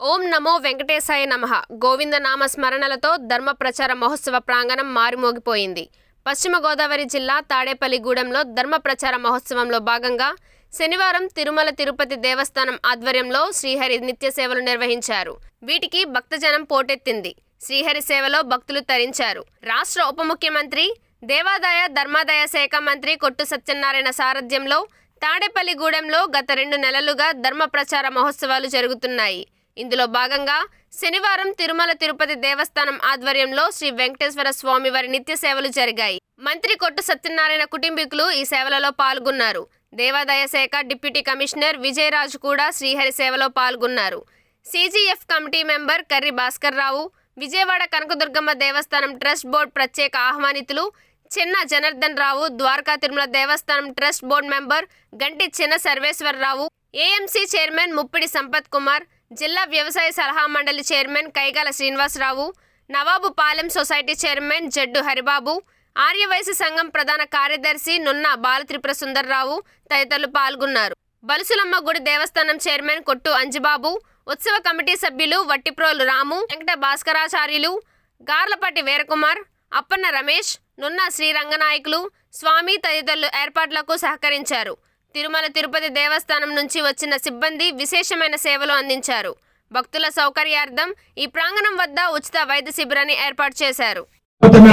ఓం నమో వెంకటేశాయ నమ. గోవింద నామ స్మరణలతో ధర్మ ప్రచార మహోత్సవ ప్రాంగణం మారుమోగిపోయింది. పశ్చిమ గోదావరి జిల్లా తాడేపల్లిగూడెంలో ధర్మ ప్రచార మహోత్సవంలో భాగంగా శనివారం తిరుమల తిరుపతి దేవస్థానం ఆధ్వర్యంలో శ్రీహరి నిత్య సేవలు నిర్వహించారు. వీటికి భక్తజనం పోటెత్తింది. శ్రీహరి సేవలో భక్తులు తరించారు. రాష్ట్ర ఉప ముఖ్యమంత్రి దేవాదాయ ధర్మాదాయ శాఖ మంత్రి కొట్టు సత్యనారాయణ సారథ్యంలో తాడేపల్లిగూడెంలో గత రెండు నెలలుగా ధర్మ ప్రచార మహోత్సవాలు జరుగుతున్నాయి. ఇందులో భాగంగా శనివారం తిరుమల తిరుపతి దేవస్థానం ఆధ్వర్యంలో శ్రీ వెంకటేశ్వర స్వామి వారి నిత్య సేవలు జరిగాయి. మంత్రి కొట్టు సత్యనారాయణ కుటుంబీకులు ఈ సేవలలో పాల్గొన్నారు. దేవాదాయ శాఖ డిప్యూటీ కమిషనర్ విజయరాజు కూడా శ్రీహరి సేవలో పాల్గొన్నారు. CGF committee member Karri Bhaskar Rao Vijayawada Kanakadurgamma దేవస్థానం ట్రస్ట్ బోర్డు ప్రత్యేక ఆహ్వానితులు చిన్న జనార్దన్ రావు ద్వారకా తిరుమల దేవస్థానం trust board member Ganti Chinna Sarveswararao AMC chairman Muppidi Sampath Kumar జిల్లా వ్యవసాయ సలహా మండలి chairman Kaigala Srinivasarao Navabu Palem society chairman Jaddu Haribabu Aryavysya సంఘం ప్రధాన కార్యదర్శి నున్న బాలత్రిపుర సుందర్రావు తదితరులు పాల్గొన్నారు. బలుసులమ్మ గుడి దేవస్థానం చైర్మన్ కొట్టు అంజిబాబు ఉత్సవ కమిటీ సభ్యులు వట్టిప్రోలు రాము వెంకట భాస్కరాచార్యులు గార్లపాటి వీరకుమార్ అప్పన్న రమేష్ నున్న శ్రీరంగనాయకులు స్వామి తదితరులు ఏర్పాట్లకు సహకరించారు. తిరుమల తిరుపతి దేవస్థానం నుంచి వచ్చిన సిబ్బంది విశేషమైన సేవలు అందించారు. భక్తుల సౌకర్యార్థం ఈ ప్రాంగణం వద్ద ఉచిత వైద్య శిబిరాన్ని ఏర్పాటు చేశారు.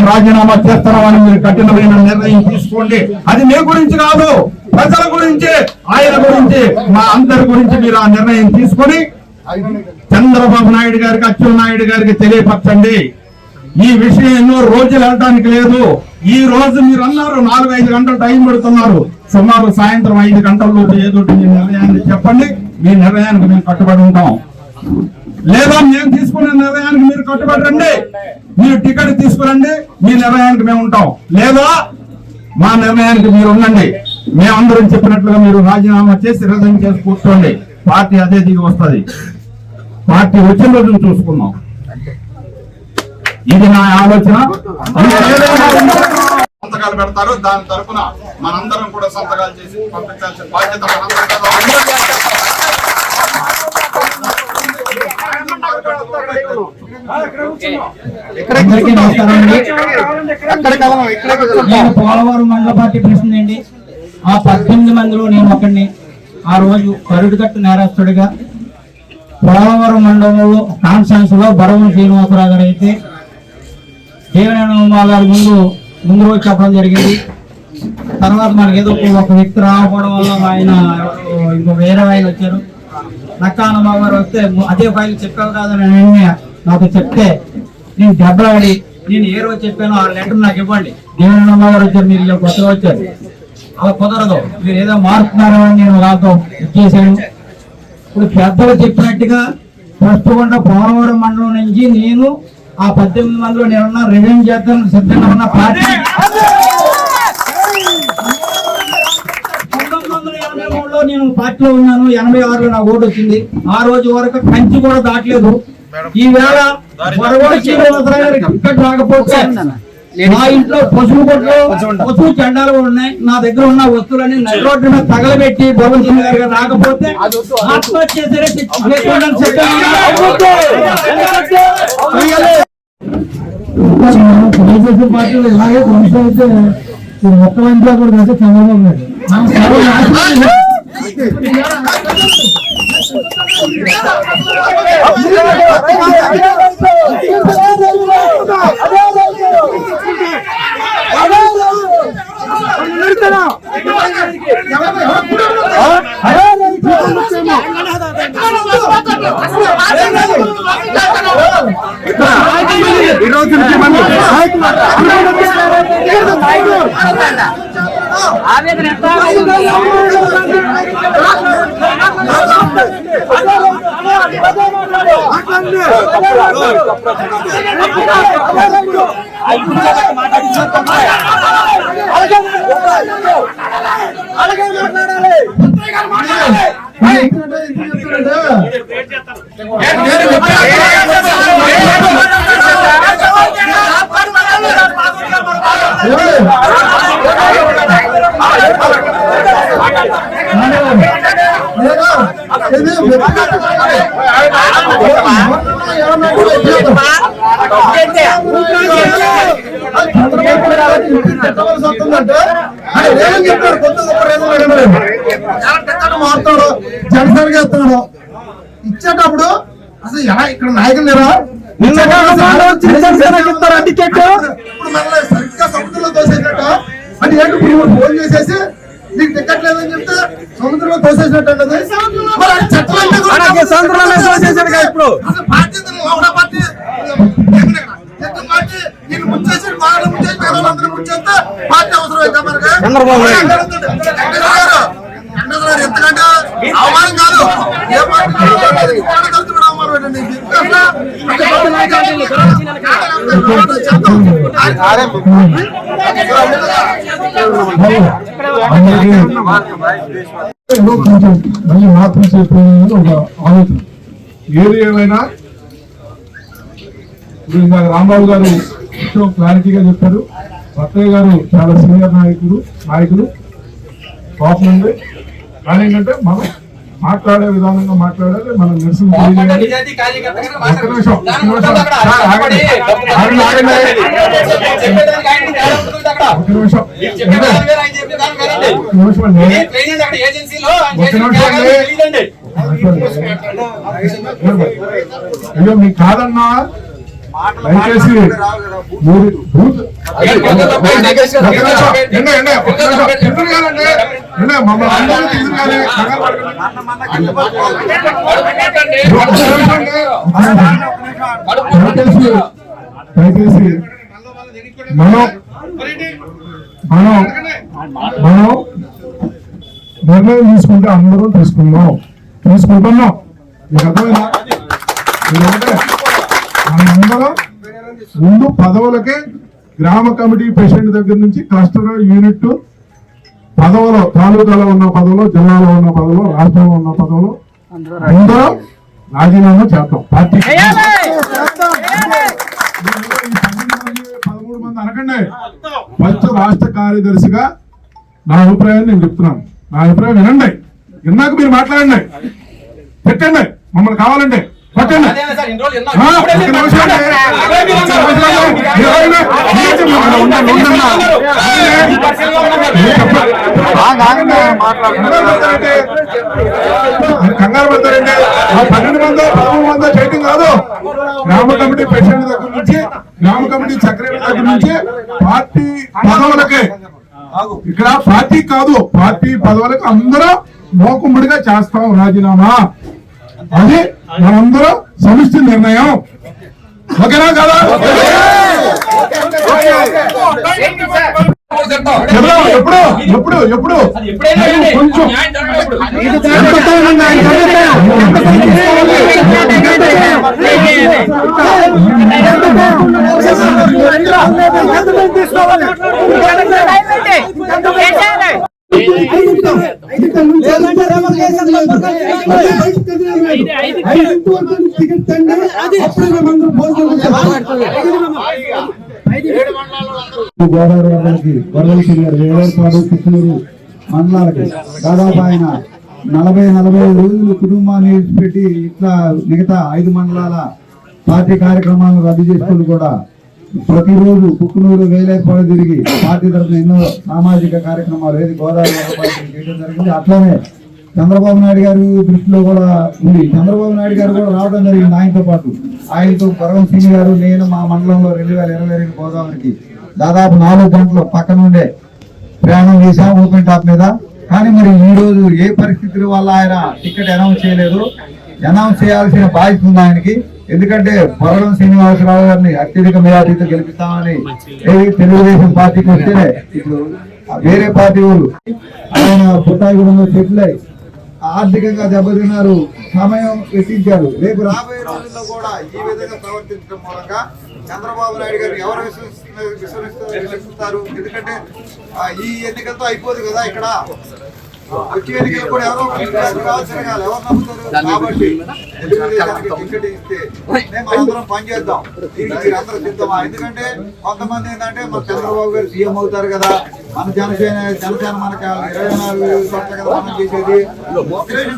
రాజీనామా చేస్తున్నామని మీరు కఠినమైన నిర్ణయం తీసుకోండి. అది మీ గురించి కాదు ప్రజల గురించి ఆయన గురించి మా అందరి గురించి మీరు ఆ నిర్ణయం తీసుకొని చంద్రబాబు నాయుడు గారికి అచ్చెన్నాయుడు గారికి తెలియపరచండి. ఈ విషయం ఎన్నో రోజులు వెళ్ళడానికి లేదు. ఈ రోజు మీరు అన్నారు నాలుగు ఐదు గంటలు టైం పెడుతున్నారు. సుమారు సాయంత్రం ఐదు గంటల లోపు ఏదో మీ నిర్ణయాన్ని చెప్పండి. మీ నిర్ణయానికి మేము కట్టుబడి ఉంటాం. లేదా మేము తీసుకునే నిర్ణయానికి మీరు కట్టుబడి రండి. మీరు టికెట్ తీసుకురండి మీ నిర్ణయానికి మేము ఉంటాం. లేదా మా నిర్ణయానికి మీరు ఉండండి. మేమందరం చెప్పినట్లుగా మీరు రాజీనామా చేసి రిజైన్ చేసి కూర్చోండి. పార్టీ అదే దిగి వస్తుంది. పార్టీ వచ్చిన రోజును చూసుకుందాం. ఇది నా ఆలోచన. సంతకాలు పెడతారు. దాని తరఫున మనందరం కూడా సంతకాలు చేసి పంపించాల్సిన బాధ్యత నేను పోలవరం మండల పార్టీ ప్రెసిడెంట్ అండి. ఆ పద్దెనిమిది మందిలో నేను ఒకడిని. ఆ రోజు కరుడుగట్టు నేరస్తుడిగా పోలవరం మండలంలో కాన్ఫరెన్స్లో బరవం శ్రీనివాసరావు గారు అయితే దేవనారాయణ గారు ముందు ముందు రోజు చెప్పడం జరిగింది. తర్వాత మనకి ఏదో ఒక వ్యక్తి రాకపోవడం వల్ల ఆయన ఇంకో వేరే ఆయన వచ్చారు. నక్కానమ్మ గారు వస్తే అదే ఫైల్ చెప్పావు కాదని వెంటనే నాకు చెప్తే నేను దెబ్బలాడి నేను ఏ రోజు చెప్పానో ఆ లెటర్ నాకు ఇవ్వండి. దేవనమ్మ గారు వచ్చారు మీరు ఇలా కొత్తగా వచ్చారు. అలా కుదరదు. మీరు ఏదో మారుతున్నారో అని నేను నాతో చేశాను. ఇప్పుడు పెద్దలు చెప్పినట్టుగా ప్రస్తుతం పోలవరం మండలం నుంచి నేను ఆ పద్దెనిమిది మందిలో నేనున్నా రిజైన్ చేద్దాం సిద్ధంగా ఉన్న పార్టీ. పంతొమ్మిది వందల ఎనభై మూడులో నేను పార్టీలో ఉన్నాను ఎనభై ఆరులో నా ఓటు వచ్చింది. ఆ రోజు వరకు కంచి కూడా దాటలేదు. ఈ వేళ వరవడి శ్రీనివాసరావు గారికి టికెట్ రాకపోతే మా ఇంట్లో పశువు కొట్లు పశువు చెండాలు కూడా ఉన్నాయి. నా దగ్గర ఉన్న వస్తువులన్నీ నడి రోడ్డు మీద తగలబెట్టి భవన్ సింగ్ గారు రాకపోతే ఆత్మహత్య తెలుగుదేశం పార్టీలో ఇలాగే కొనసాగితే ఈ మొక్క వంటలో కూడా కలిసి చంద్రబాబు నాయుడు మనం అలాగే మాట్లాడాలి మాట్లాడాలి మారుతాడు జనసేన చేస్తున్నాడు ఇచ్చేటప్పుడు అసలు ఎలా ఇక్కడ నాయకులు లేరా ఇప్పుడు మనల్ని సరిగ్గా సముద్రంలో తోసేసినట్ట. అంటే ఏంటి? ఇప్పుడు ఫోన్ చేసేసి నీకు టికెట్ లేదని చెప్తే సముద్రంలో తోసేసినట్టు సముద్రంలో తోసేసాడు ఇప్పుడు. అసలు పార్టీ పార్టీ పార్టీ నేను ముచ్చేసి బాగా ముచ్చేసి పేదలందరూ ముచ్చేస్తే పార్టీ అవసరం అయితే మనకి? చంద్రబాబు నాయుడు. ఎంతకంటే అవమానం కాదు. ఏ మళ్ళీ ఒక ఆలోచన ఏది ఏమైనా? ఇప్పుడు ఇందాక రాంబాబు గారు విషయం క్లారిటీగా చెప్పారు. సత్తయ్య గారు చాలా సీనియర్ నాయకుడు నాయకులు. కోపం కానీ ఏంటంటే మనం మాట్లాడే విధానంగా మాట్లాడాలి మనం నిరసన నిమిషం, మీకు కాదన్నా దయచేసి మీరు బూత్ మమ్మల్ని అందరూ తీసుకురాలి. దయచేసి దయచేసి మనం మనం మనం నిర్ణయం తీసుకుంటే అందరం తీసుకుందాం తీసుకుంటున్నాం మీకు అర్థమైందా మీరంటే ముందు పదవులకే గ్రామ కమిటీ ప్రెసిడెంట్ దగ్గర నుంచి క్లస్టర్ యూనిట్ పదవులో తాలూకాలో ఉన్న పదవులో జిల్లాలో ఉన్న పదవులో రాష్ట్రంలో ఉన్న పదవులో అందరూ రాజీనామా చేద్దాం. పార్టీ పదమూడు మంది అనకండి. ఫస్ట్ రాష్ట్ర కార్యదర్శిగా నా అభిప్రాయాన్ని నేను చెప్తున్నాను. నా అభిప్రాయం వినండి. ఇందాక మీరు మాట్లాడండి. పెట్టండి. మమ్మల్ని కావాలండి కంగారు పడతారండి. మీరు కంగారు పడతారండి ఆ పన్నెండు మందో పదమూడు మందో చేయటం కాదు గ్రామ కమిటీ ప్రెసిడెంట్ దగ్గర నుంచి గ్రామ కమిటీ సెక్రటరీ దగ్గర నుంచి పార్టీ పదవులకే ఇక్కడ పార్టీ కాదు పార్టీ పదవులకు అందరూ మోకుమ్మడిగా చేస్తాం రాజీనామా అది మనందరం సమిష్టి నిర్ణయం. ఓకేనా కదా? ఎప్పుడు? ఎప్పుడు? ఎప్పుడు? కొంచెం. గోదావరి గారు వేలేపాడు మండలాలకి దాదాపు ఆయన నలభై నలభై ఐదు రోజులు కుటుంబాన్ని విడిచిపెట్టి ఇట్లా మిగతా ఐదు మండలాల పార్టీ కార్యక్రమాలను రద్దు చేసుకుని కూడా ప్రతిరోజు కుక్కునూరు వేలేపాడు తిరిగి పార్టీ తరఫున ఎన్నో సామాజిక కార్యక్రమాలు ఏది గోదావరి చేయడం జరిగింది అట్లానే చంద్రబాబు నాయుడు గారి దృష్టిలో కూడా ఉంది. చంద్రబాబు నాయుడు గారు కూడా రావడం జరిగింది ఆయనతో పాటు. ఆయనతో పరవం సింగ్ గారు నేను మా మండలంలో రెండు వేల ఇరవై రెండు గోదావరికి దాదాపు నాలుగు గంటలు పక్క నుండే ప్రయాణం చేశాం ఓపెన్ టాప్ మీద. కానీ మరి ఈ రోజు ఏ పరిస్థితుల వల్ల ఆయన టికెట్ అనౌన్స్ చేయలేదు? అనౌన్స్ చేయాల్సిన బాధ్యత ఉంది ఆయనకి. ఎందుకంటే పొరగం శ్రీనివాసరావు గారిని అత్యధిక మెజార్టీతో గెలిపిస్తామని తెలుగుదేశం పార్టీకి వస్తేనే ఇప్పుడు వేరే పార్టీ వాళ్ళు ఆయన పుట్టాయిగూడెంలో సెటిల్ అయి ఆర్థికంగా దెబ్బతిన్నారు. సమయం వెచ్చించారు రేపు రాబోయే రోజుల్లో కూడా ఈ విధంగా ప్రవర్తించడం మూలంగా చంద్రబాబు నాయుడు గారు ఎవరు విశ్వసిస్తారు? ఎందుకంటే ఈ ఎన్నికలతో అయిపోదు కదా ఇక్కడ. వచ్చే ఎన్నికలు కూడా ఎవరో కావాల్సిన కాదు ఎవరు నమ్ముతారు? కాబట్టి టికెట్ ఇస్తే మేము అందరం పనిచేద్దాం దీనికి అందరూ సిద్ధమా? ఎందుకంటే కొంతమంది ఏంటంటే మన చంద్రబాబు గారు సీఎం అవుతారు కదా. మన జనసేన జనసేన మనకి ఇరవై నాలుగు చోట్ల కదా మనం చేసేది.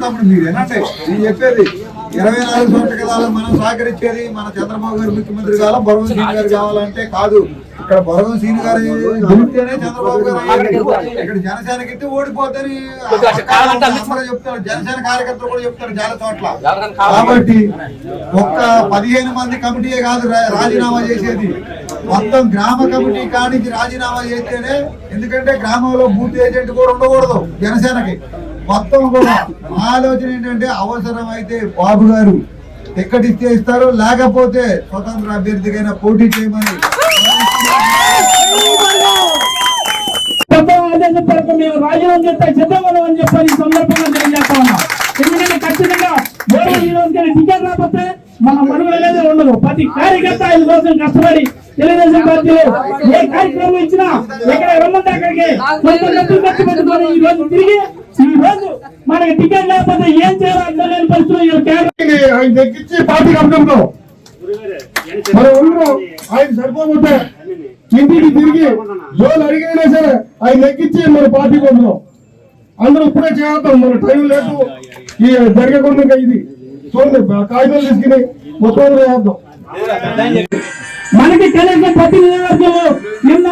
తమ్ముడు మీరు ఏనంటే నేను చెప్పేది ఇరవై నాలుగు చోట్ల కదా మనం సహకరించేది మన చంద్రబాబు గారు ముఖ్యమంత్రి కావాలా బొరగం సీని గారు కావాలంటే కాదు. ఇక్కడ బొరగం సీని గారు గెలిస్తేనే చంద్రబాబు గారు. ఇక్కడ జనసేనకి ఇస్తే ఓడిపోతేని చెప్తారు. జనసేన కార్యకర్తలు కూడా చెప్తారు చాలా చోట్ల. కాబట్టి ఒక్క పదిహేను మంది కమిటీయే కాదు రాజీనామా చేసేది. మొత్తం గ్రామ కమిటీ కానికి రాజీనామా చేస్తేనే ఎందుకంటే గ్రామంలో బూత్ ఏజెంట్ కూడా ఉండకూడదు జనసేనకి. మొత్తం కూడా ఆలోచన ఏంటంటే అవసరం అయితే బాబు గారు టికెట్ ఇస్తే ఇస్తారు లేకపోతే స్వతంత్ర అభ్యర్థికైనా పోటీ చేయమని. మేము రాజీనామా చేస్తే సిద్ధంగా ఉన్నామని చెప్పని సందర్భంగా తెలియజేస్తా ఉన్నా. ఎందుకంటే ఖచ్చితంగా ఈ రోజు టికెట్ రాకపోతే మన మనుగడ ఉండదు. ప్రతి కార్యకర్త ఐదు రోజులు కష్టపడి తెలుగుదేశం పార్టీలో ఏ కార్యక్రమం ఇచ్చినా ఎక్కడ రమ్మంటే అక్కడికి. కొంత డబ్బులు ఖర్చు పెట్టుకొని ఈ రోజు తిరిగి ఈ రోజు మనకి టికెట్ లేకపోతే ఏం చేయాలో అర్థం లేని పరిస్థితుల్లో ఈ ఆయన దక్కించి పార్టీ కట్టడంలో మనం అందరం ఆయన సరిపోతే ఇంటికి తిరిగి జోలు అడిగైనా సరే ఆయన నెక్కించి మన పార్టీ కొంటున్నాం అందరూ ఇప్పుడే చేద్దాం మన టైం లేదు. ఈ జరగకుండా ఇది. చూడండి కాగితాలు తీసుకుని మొత్తం చేద్దాం మనకి కనీసం ప్రతి నియోజకవర్గంలో నిన్న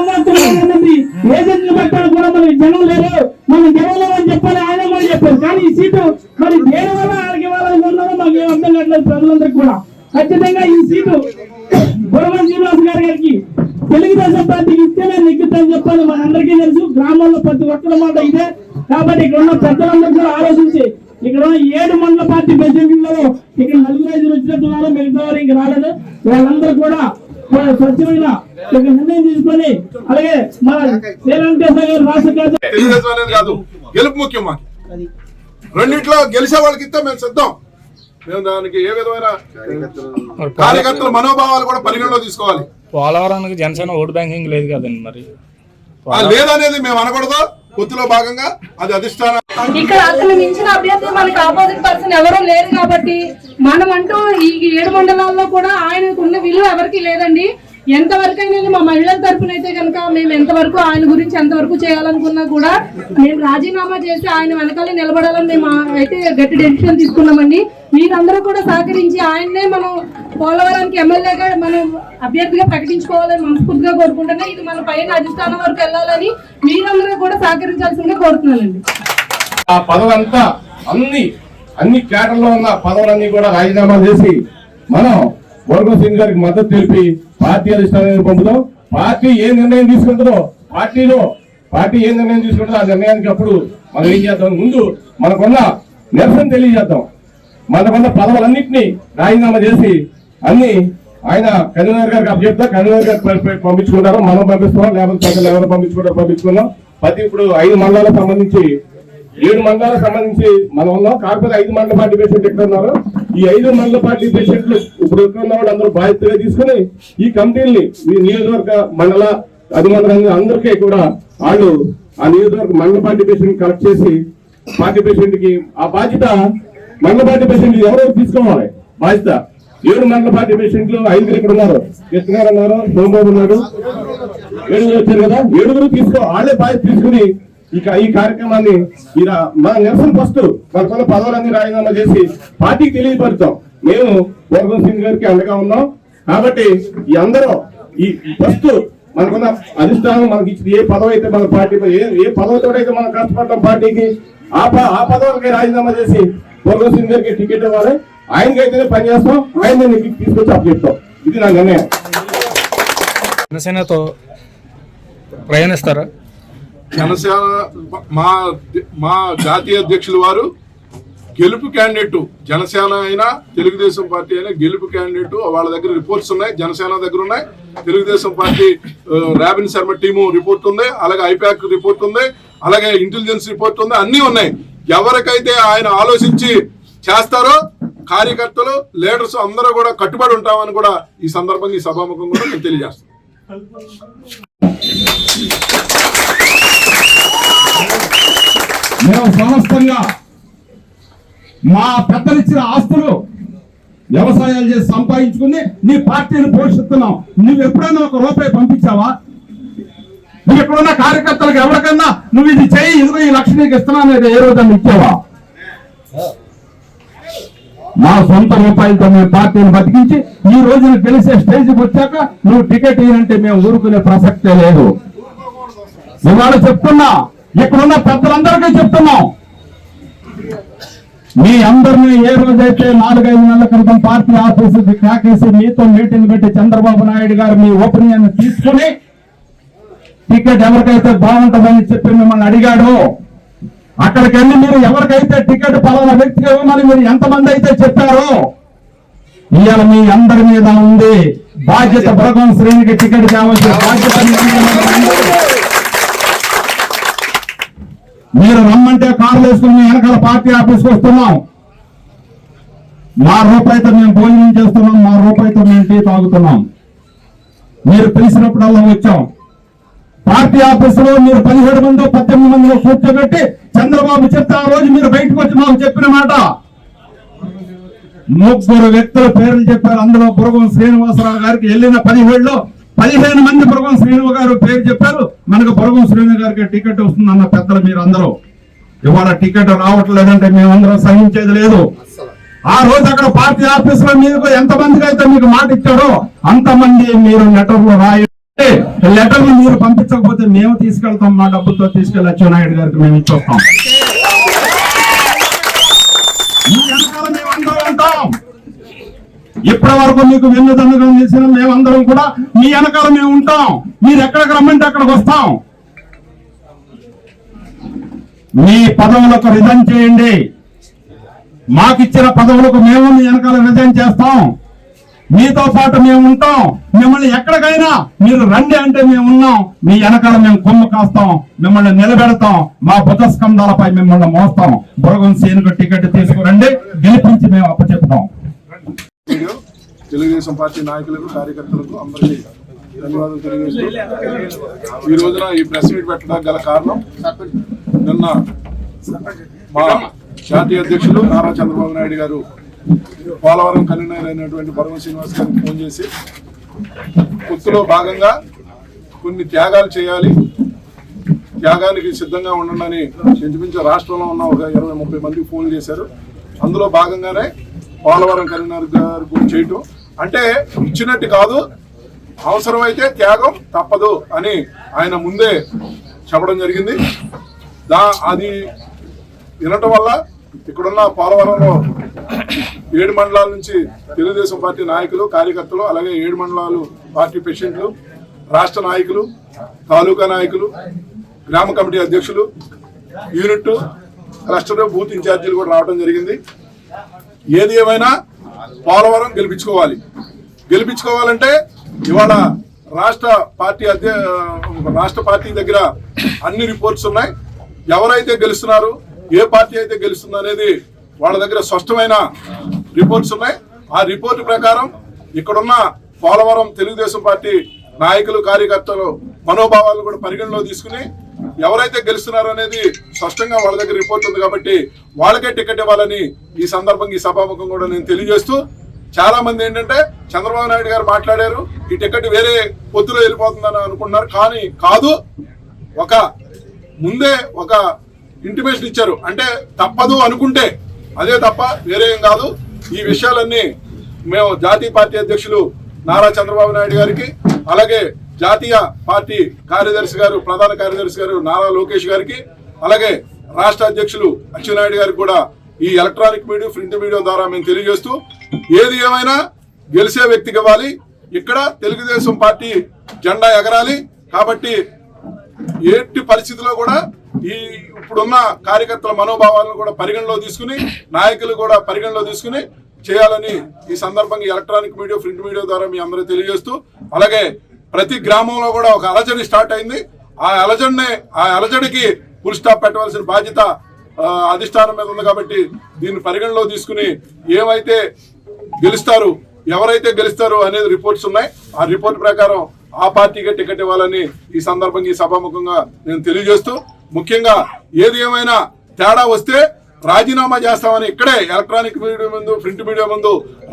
మంది ఏజెంట్లు పెట్టాలి కూడా మనకి జనం లేరు. మనం గెలవలేము అని చెప్పాలి ఆయన కూడా చెప్పారు. కానీ ఈ సీటు మరి దేని వల్ల ఆయనకి ఇవ్వాలని ఉన్నారో మాకు ఏం అర్థం కావట్లేదు ప్రజలందరికీ కూడా. ఖచ్చితంగా ఈ సీటు గురవన్ శ్రీనివాస్ గారి గారికి తెలుగుదేశం పార్టీకి ఇస్తేనే నెగ్గుతాని చెప్పాలి. మనందరికీ తెలుసు గ్రామాల్లో ప్రతి ఒక్కరి మాట ఇదే. కాబట్టి ఇక్కడ ఉన్న పెద్దలందరూ కూడా ఆలోచించి ఇక్కడ ఏడు మండల పార్టీ ప్రెసిడెంట్లలో ఇక్కడ నలుగురు ఐదు వచ్చినట్టున్నారు మిగతా వారు ఇంక రాలేదు. వాళ్ళందరూ కూడా మన స్వచ్ఛమైన నిర్ణయం తీసుకొని అలాగే మన తెలుగుదేశం కాదు గెలుపు ముఖ్యం మాకు. రెండిట్లో గెలిచే వాళ్ళకి ఇస్తే మేము సిద్ధం. మేము దానికి ఏ విధమైన కార్యకర్తల మనోభావాలు కూడా పరిగణలో తీసుకోవాలి. పోలవరానికి జనసేన ఓటు బ్యాంకింగ్ లేదు కదండి మరి. లేదనేది మేము అనకూడదు. పొత్తులో భాగంగా అది అధిష్టానం ఇక్కడ అతను మించిన అభ్యర్థి మనకి ఆపోజిట్ పర్సన్ ఎవరూ లేరు కాబట్టి మనం అంటూ ఈ ఏడు మండలాల్లో కూడా ఆయనకు ఉన్న విలువ ఎవరికి లేదండి. ఎంతవరకు అయినా మా మహిళల తరపున అయితే కనుక మేము ఎంతవరకు ఆయన గురించి ఎంతవరకు చేయాలనుకున్నా కూడా మేము రాజీనామా చేసి ఆయన వెనకాలే నిలబడాలని మేము అయితే గట్టి డెసిషన్ తీసుకున్నామండి. మీరందరూ కూడా సహకరించి ఆయన్నే మనం పోలవరానికి ఎమ్మెల్యేగా మనం అభ్యర్థిగా ప్రకటించుకోవాలని మనస్ఫూర్తిగా కోరుకుంటున్నా. ఇది మన పైన అధిష్టానం వరకు వెళ్ళాలని మీరందరూ కూడా సహకరించాల్సిందిగా కోరుతున్నానండి. ఆ పదవంతా అన్ని అన్ని కేటర్లో ఉన్న పదవులన్నీ కూడా రాజీనామా చేసి మనం వర్గం సింగ్ గారికి మద్దతు తెలిపి పార్టీ అధిష్టానాన్ని పంపుదాం పార్టీ ఏ నిర్ణయం తీసుకుంటుందో పార్టీలో పార్టీ ఏ నిర్ణయం తీసుకుంటుందో ఆ నిర్ణయానికి అప్పుడు మనం ఏం చేద్దాం? ముందు మనకున్న నిరసన తెలియజేద్దాం. మనకున్న పదవులన్నింటినీ రాజీనామా చేసి అన్ని ఆయన కన్వీనర్ గారికి అప్పచెప్తా కన్వీనర్ గారికి పంపించుకుంటారు. మనం పంపిస్తాం లేకపోతే ప్రజలు ఎవరు పంపించుకుంటారు పంపించుకున్నాం ప్రతి ఇప్పుడు ఐదు మండలాలకు సంబంధించి ఏడు మండలాలకు సంబంధించి మనం ఉన్నాం. కాకపోతే ఐదు మండల పార్టీ పేషెంట్ ఎక్కడ ఉన్నారు? ఈ ఐదు మండల పార్టీ పేషెంట్లు ఇప్పుడు ఎక్కడ ఉన్న వాళ్ళు అందరూ బాధ్యతగా తీసుకుని ఈ కమిటీని ఈ నియోజకవర్గ మండల అధిమండలంగా అందరికీ కూడా వాళ్ళు ఆ నియోజకవర్గ మండల పార్టీ పేషెంట్ కలెక్ట్ చేసి పార్టీ పేషెంట్కి ఆ బాధ్యత మండల పార్టీ పేషెంట్ ఎవరో తీసుకోవాలి బాధ్యత. ఏడు మండల పార్టీ పేషెంట్లు ఐదుగురు ఇక్కడ ఉన్నారు. కృష్ణ గారు ఉన్నారు సోమబాబు ఉన్నాడు. ఏడుగురు వచ్చారు కదా ఏడుగురు తీసుకో వాళ్ళే బాధ్యత తీసుకుని ఇక ఈ కార్యక్రమాన్ని ఇలా మన నిరసన ఫస్ట్ మనకున్న పదవులన్నీ రాజీనామా చేసి పార్టీకి తెలియపరుస్తాం మేము వర్గం సింగ్ గారికి అండగా ఉన్నాం. కాబట్టి ఈ అందరూ ఈ ఫస్ట్ మనకున్న అధిష్టానం మనకి ఇచ్చింది ఏ పదవి అయితే మన పార్టీ ఏ ఏ పదవితో అయితే మనం కష్టపడతాం పార్టీకి ఆ ఆ పదవులకి రాజీనామా చేసి వర్గం సింగ్ గారికి టికెట్ ఇవ్వాలి. ఆయనకైతేనే పని చేస్తాం ఆయన తీసుకొచ్చి అప్పచెప్తాం ఇది నా నిర్ణయం. జనసేనతో ప్రయాణిస్తారా? జనసేన మా మా జాతీయ అధ్యక్షులు వారు గెలుపు క్యాండిడేట్ జనసేన అయినా తెలుగుదేశం పార్టీ అయినా గెలుపు క్యాండిడేట్ వాళ్ళ దగ్గర రిపోర్ట్స్ ఉన్నాయి జనసేన దగ్గర ఉన్నాయి. Telugudesam party Robin Sharma team report ఉంది అలాగే ఐపాక్ రిపోర్ట్ ఉంది అలాగే ఇంటెలిజెన్స్ రిపోర్ట్ ఉంది అన్నీ ఉన్నాయి. ఎవరికైతే ఆయన ఆలోచించి చేస్తారో కార్యకర్తలు లీడర్స్ అందరూ కూడా కట్టుబడి ఉంటామని కూడా ఈ సందర్భంగా ఈ సభాముఖం కూడా నేను తెలియజేస్తాను మేము సమస్తంగా మా పెద్దలిచ్చిన ఆస్తులు వ్యవసాయాలు చేసి సంపాదించుకుని నీ పార్టీని పోషిస్తున్నాం. నువ్వు ఎప్పుడైనా ఒక రూపాయి పంపించావా? ఇక్కడున్న కార్యకర్తలకు ఎవరికన్నా నువ్వు ఇది చెయ్యి ఇదిగో ఈ లక్ష నీకు ఇస్తున్నాను అనేది ఏ రోజు ఇచ్చావా? మా సొంత రూపాయలతో మేము పార్టీని బతికించి ఈ రోజున గెలిచే స్టేజ్కి వచ్చాక నువ్వు టికెట్ ఇయ్యంటే మేము ఊరుకునే ప్రసక్తే లేదు. ఇవాళ చెప్తున్నా ఇక్కడున్న పెద్దలందరికీ చెప్తున్నాం. మీ అందరినీ ఏ రోజైతే నాలుగైదు నెలల క్రితం పార్టీ ఆఫీసు కాకేసి మీతో మీటింగ్ పెట్టి చంద్రబాబు నాయుడు గారు మీ ఒపీనియన్ తీసుకుని టికెట్ ఎవరికైతే బాగుంటుందని చెప్పి మిమ్మల్ని అడిగాడు అక్కడికి వెళ్ళి మీరు ఎవరికైతే టికెట్ పలానా వ్యక్తికి ఇవ్వమని మీరు ఎంతమంది అయితే చెప్పారో ఇవాళ మీ అందరి మీద ఉంది. బాధ్యత భగవం శ్రేణికి టికెట్ కావాల్సిన బాధ్యత మీరు రమ్మంటే కార్లు వేసుకుని వెనకాల పార్టీ ఆఫీస్కి వస్తున్నాం. మా రూపాయితో మేము భోజనం చేస్తున్నాం మా రూపాయితో మేము టీ తాగుతున్నాం. మీరు పిలిచినప్పుడల్లా వచ్చాం. పార్టీ ఆఫీసులో మీరు పదిహేడు మంది పద్దెనిమిది మందిలో కూర్చోబెట్టి చంద్రబాబు చెప్తే ఆ రోజు మీరు బయటకు వచ్చి మాకు చెప్పిన మాట. ముగ్గురు వ్యక్తుల పేర్లు చెప్పారు. అందులో బురగం శ్రీనివాసరావు గారికి వెళ్ళిన పదిహేడులో పదిహేను మంది బురగం శ్రీనివాస గారు పేరు చెప్పారు. మనకు బురగం శ్రీను గారికి టికెట్ వస్తుంది అన్న పెద్దలు మీరు అందరూ. ఇవాళ టికెట్ రావట్లేదంటే మేమందరం సహించేది లేదు. ఆ రోజు అక్కడ పార్టీ ఆఫీస్లో మీకు ఎంత మందికి అయితే మీకు మాట ఇచ్చాడో అంతమంది మీరు లెటర్లు రాయ లెటర్ మీరు పంపించకపోతే మేము తీసుకెళ్తాం మా డబ్బులతో తీసుకెళ్ళి అచ్చెన్నాయుడు గారికి మేము ఇచ్చొస్తాం. ఉంటాం. ఇప్పటి వరకు మీకు వెన్నుదన్నుగా చేసిన మేమందరం కూడా మీ వెనకాల మేము ఉంటాం. మీరు ఎక్కడికి రమ్మంటే అక్కడికి వస్తాం. మీ పదవులకు రిజైన్ చేయండి. మాకిచ్చిన పదవులకు మేము మీ వెనకాల రిజైన్ చేస్తాం. మీతో పాటు మేము ఉంటాం. మిమ్మల్ని ఎక్కడికైనా మీరు రండి అంటే మేము ఉన్నాం. మీ వెనకాల మేము కొమ్ము కాస్తాం. మిమ్మల్ని నిలబెడతాం. మా బుధ స్కంధాలపై మిమ్మల్ని మోస్తాం. బురగం సీనుకు టికెట్ తీసుకురండి. గెలిపించి మేము అప్పచెప్తాం తెలుగుదేశం పార్టీ నాయకులకు కార్యకర్తలకు అందరికీ ధన్యవాదాలు తెలియజేస్తూ ఈ రోజున ఈ ప్రెస్ మీట్ పెట్టడానికి గల కారణం నిన్న మా జాతీయ అధ్యక్షులు నారా చంద్రబాబు నాయుడు గారు పోలవరం కన్వీనర్ అయినటువంటి పరమ శ్రీనివాస్ గారికి ఫోన్ చేసి గుర్తులో భాగంగా కొన్ని త్యాగాలు చేయాలి. త్యాగానికి సిద్ధంగా ఉండండి ఇంచుమించు రాష్ట్రంలో ఉన్న ఒక ఇరవై ముప్పై మందికి ఫోన్ చేశారు. అందులో భాగంగానే పోలవరం కరీంనగర్ గారు చేయటం. అంటే ఇచ్చినట్టు కాదు అవసరమైతే త్యాగం తప్పదు అని ఆయన ముందే చెప్పడం జరిగింది. దా అది వినటం వల్ల ఇక్కడున్న పోలవరంలో ఏడు మండలాల నుంచి తెలుగుదేశం పార్టీ నాయకులు కార్యకర్తలు అలాగే ఏడు మండలాలు పార్టీ ప్రెసిడెంట్లు రాష్ట్ర నాయకులు తాలూకా నాయకులు గ్రామ కమిటీ అధ్యక్షులు యూనిట్ క్లస్టర్ బూత్ ఇన్ఛార్జీలు కూడా రావడం జరిగింది. ఏది ఏమైనా పోలవరం గెలిపించుకోవాలి. గెలిపించుకోవాలంటే ఇవాళ రాష్ట్ర పార్టీ అధ్య రాష్ట్ర పార్టీ దగ్గర అన్ని రిపోర్ట్స్ ఉన్నాయి. ఎవరైతే గెలుస్తున్నారు ఏ పార్టీ అయితే గెలుస్తుంది అనేది వాళ్ళ దగ్గర స్పష్టమైన రిపోర్ట్స్ ఉన్నాయి. ఆ రిపోర్ట్ ప్రకారం ఇక్కడున్న పోలవరం తెలుగుదేశం పార్టీ నాయకులు కార్యకర్తలు మనోభావాలను కూడా పరిగణలో తీసుకుని ఎవరైతే గెలుస్తున్నారో అనేది స్పష్టంగా వాళ్ళ దగ్గర రిపోర్ట్ ఉంది కాబట్టి వాళ్ళకే టికెట్ ఇవ్వాలని ఈ సందర్భంగా ఈ సభాముఖం కూడా నేను తెలియజేస్తూ చాలా మంది ఏంటంటే చంద్రబాబు నాయుడు గారు మాట్లాడారు ఈ టికెట్ వేరే పొత్తులో వెళ్ళిపోతుందని అనుకుంటున్నారు. కానీ కాదు ఒక ముందే ఒక ఇంటిమేషన్ ఇచ్చారు. అంటే తప్పదు అనుకుంటే అదే తప్ప వేరే ఏం కాదు. ఈ విషయాలన్నీ మేము జాతీయ పార్టీ అధ్యక్షులు నారా చంద్రబాబు నాయుడు గారికి అలాగే జాతీయ పార్టీ కార్యదర్శి గారు ప్రధాన కార్యదర్శి గారు నారా లోకేష్ గారికి అలాగే రాష్ట్ర అధ్యక్షులు అచ్చెన్నాయుడు గారికి కూడా ఈ ఎలక్ట్రానిక్ మీడియా ప్రింట్ మీడియా ద్వారా మేము తెలియజేస్తూ ఏది ఏమైనా గెలిచే వ్యక్తికి ఇవ్వాలి. ఇక్కడ తెలుగుదేశం పార్టీ జెండా ఎగరాలి. కాబట్టి ఎట్టి పరిస్థితిలో కూడా ఈ ఇప్పుడున్న కార్యకర్తల మనోభావాలను కూడా పరిగణలో తీసుకుని నాయకులు కూడా పరిగణలో తీసుకుని చేయాలని ఈ సందర్భంగా ఎలక్ట్రానిక్ మీడియా ప్రింట్ మీడియా ద్వారా మీ అందరూ తెలియజేస్తూ అలాగే ప్రతి గ్రామంలో కూడా ఒక అలజడి స్టార్ట్ అయింది. ఆ అలజడిని ఆ అలజడికి ఫుల్ స్టాప్ పెట్టవలసిన బాధ్యత అధిష్టానం మీద ఉంది కాబట్టి దీన్ని పరిగణలో తీసుకుని ఏమైతే గెలుస్తారు ఎవరైతే గెలుస్తారు అనేది రిపోర్ట్స్ ఉన్నాయి. ఆ రిపోర్ట్ ప్రకారం ఆ పార్టీకే టికెట్ ఇవ్వాలని ఈ సందర్భంగా ఈ సభాముఖంగా నేను తెలియజేస్తూ ముఖ్యంగా ఏది ఏమైనా తేడా వస్తే రాజీనామా చేస్తామని ఇక్కడే ఎలక్ట్రానిక్ మీడియా ముందు ప్రింట్ మీడియా ముందు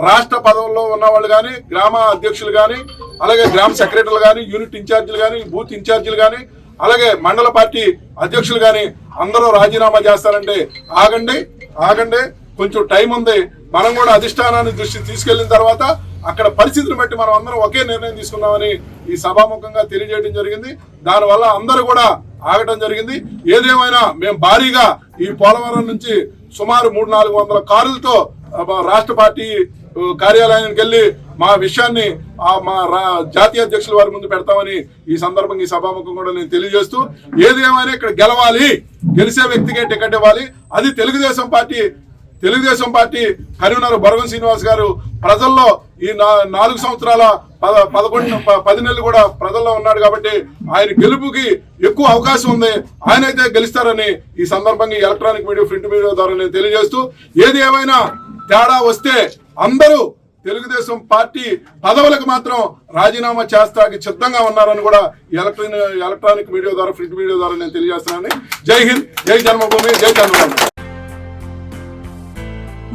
రాష్ట్ర పదవుల్లో ఉన్న వాళ్ళు కానీ గ్రామ అధ్యక్షులు కానీ అలాగే గ్రామ సెక్రటరీలు కానీ యూనిట్ ఇన్ఛార్జీలు కానీ బూత్ ఇన్ఛార్జీలు కానీ అలాగే మండల పార్టీ అధ్యక్షులు కానీ అందరూ రాజీనామా చేస్తారంటే ఆగండి ఆగండి. కొంచెం టైం ఉంది. మనం కూడా అధిష్టానాన్ని దృష్టి తీసుకెళ్ళిన తర్వాత అక్కడ పరిస్థితులు బట్టి మనం అందరం ఒకే నిర్ణయం తీసుకున్నామని ఈ సభాముఖంగా తెలియజేయడం జరిగింది. దానివల్ల అందరూ కూడా ఆగటం జరిగింది. ఏదేమైనా మేము భారీగా ఈ పోలవరం నుంచి సుమారు మూడు నాలుగు వందల కారులతో రాష్ట్ర పార్టీ కార్యాలయానికి వెళ్ళి మా విషయాన్ని మా రా- జాతీయ అధ్యక్షుల వారి ముందు పెడతామని ఈ సందర్భంగా ఈ సభాముఖం కూడా నేను తెలియజేస్తూ ఏది ఏమైనా ఇక్కడ గెలవాలి. గెలిచే వ్యక్తికే టికెట్ ఇవ్వాలి. అది తెలుగుదేశం పార్టీ తెలుగుదేశం పార్టీ కరీంనగర్ బొరగం శ్రీనివాస్ గారు ప్రజల్లో ఈ నా- నాలుగు సంవత్సరాల పద- పదకొండు ప- పది నెలలు కూడా ప్రజల్లో ఉన్నాడు కాబట్టి ఆయన గెలుపుకి ఎక్కువ అవకాశం ఉంది. ఆయన అయితే గెలుస్తారని ఈ సందర్భంగా ఎలక్ట్రానిక్ మీడియా ప్రింట్ మీడియా ద్వారా నేను తెలియజేస్తూ ఏది ఏమైనా తేడా వస్తే అందరూ తెలుగుదేశం పార్టీ పదవులకు మాత్రం రాజీనామా చేస్తాకి సిద్ధంగా ఉన్నారని కూడా ఎలక్ట్రానిక్ ఎలక్ట్రానిక్ మీడియా ద్వారా ప్రింట్ మీడియా ద్వారా నేను తెలియజేస్తున్నాను. జై హింద్ జై జన్మభూమి జై చంద్రబాబు